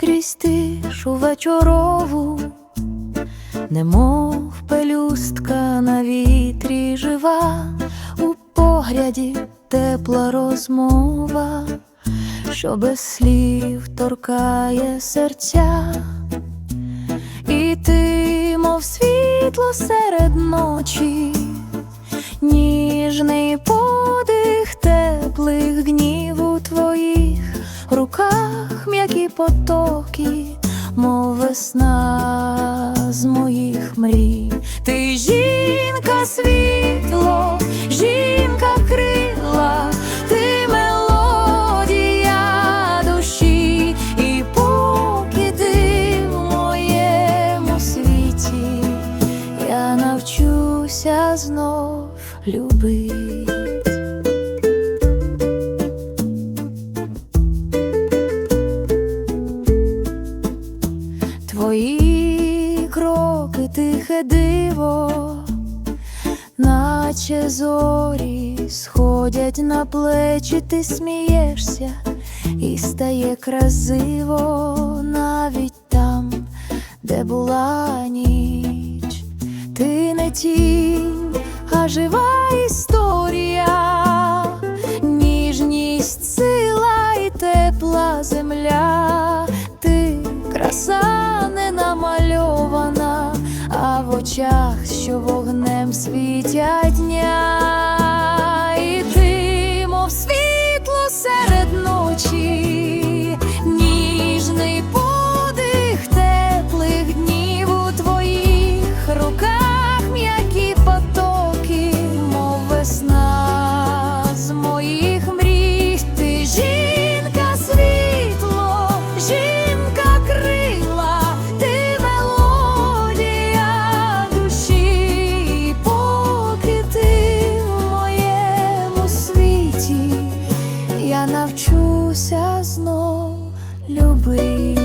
крізь тишу вечорову, немов пелюстка на вітрі жива, у погляді тепла розмова, що без слів торкає серця, і ти, мов світло серед ночі, ніжний подих потоки, мов весна з моїх мрій. Ти жінка світло, жінка крила, ти мелодія душі, і поки ти моєму світі, я навчуся знов любити. Твої кроки тихе диво, наче зорі сходять на плечі, ти смієшся і стає красиво навіть там, де була ніч. Ти не тінь, а жива історія, ніжність, сила і тепла земля. Ти краса очах, що вогнем світять дня. я навчуся знов любити.